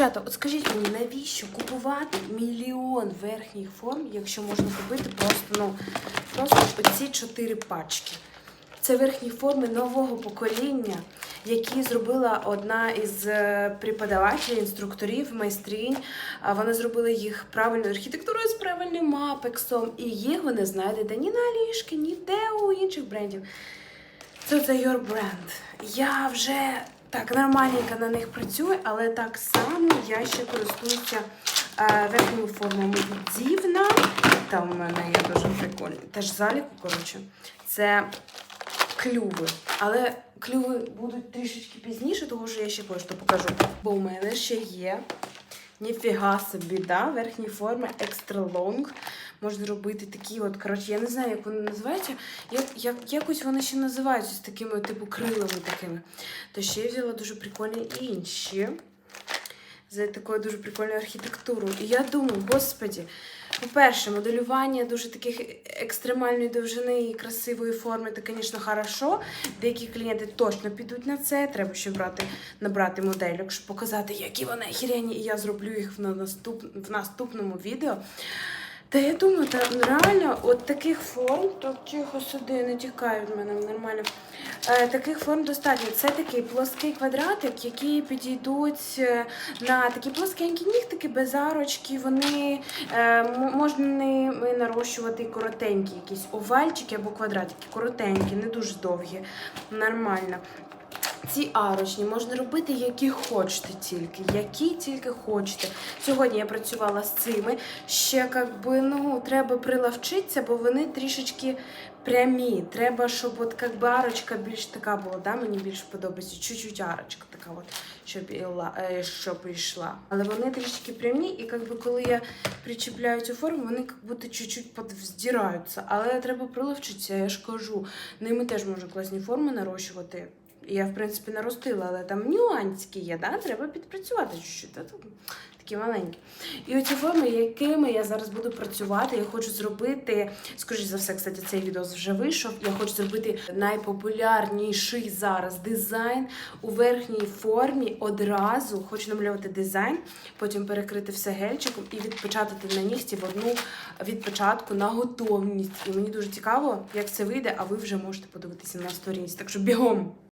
Дівчата, от скажіть мені, навіщо купувати мільйон верхніх форм, якщо можна купити просто, ну, просто оці чотири пачки. Це верхні форми нового покоління, які зробила одна із е, преподавателів, інструкторів, майстринь. Вона зробила їх правильною архітектурою з правильним апексом. І їх ви не знайдете ні на Алішки, ніде у інших брендів. Це The Your Brand. Я вже так нормальненько на них працюю, але так само я ще користуюся е, верхніми формами від Дівна. Там у мене є дуже прикольні. Теж заліку, коротше. Це клюви. Але клюви будуть трішечки пізніше, тому що я ще кое-що покажу. Бо у мене ще є. Ніфіга собі, да? верхні форми екстра лонг. Можна робити такі от, коротше, я не знаю, як вони називаються. Як, як, якось вони ще називаються з такими, типу, крилами такими. То ще я взяла дуже прикольні інші. За такою дуже прикольною архітектурою. І я думаю, господі, по-перше, моделювання дуже таких екстремальної довжини і красивої форми, це, звісно, хорошо. Деякі клієнти точно підуть на це. Треба ще брати, набрати модельок, щоб показати, які вони охерені, і я зроблю їх в, наступ, в наступному відео. Та я думаю, та реально, от таких форм, так тихо сюди, не тікай від мене нормально. Е, таких форм достатньо. Це такий плоский квадратик, які підійдуть е, на такі плоскенькі нігтики без арочки. Вони е, можна ними нарощувати коротенькі, якісь овальчики або квадратики, коротенькі, не дуже довгі. Нормально. Ці арочні можна робити, які хочете тільки, які тільки хочете. Сьогодні я працювала з цими. Ще як би, ну, треба прилавчитися, бо вони трішечки прямі. Треба, щоб от як би арочка більш така була. Да? Мені більше подобається. Чуть-чуть арочка така, от, щоб, іла, е, щоб йшла. Але вони трішечки прямі, і як би, коли я причіпляю цю форму, вони як будто чуть-чуть подвздираються. Але треба прилавчитися, я ж кажу. Ними теж можна класні форми нарощувати. Я, в принципі, наростила, але там нюансики є, да? треба підпрацювати чуть-чуть. Тут Такі маленькі. І оці форми, якими я зараз буду працювати, я хочу зробити, скоріш за все, кстати, цей відео вже вийшов. Я хочу зробити найпопулярніший зараз дизайн у верхній формі одразу. Хочу намалювати дизайн, потім перекрити все гельчиком і відпечатати на нігті в одну відпечатку на готовність. І мені дуже цікаво, як це вийде, а ви вже можете подивитися на сторінці. Так що бігом!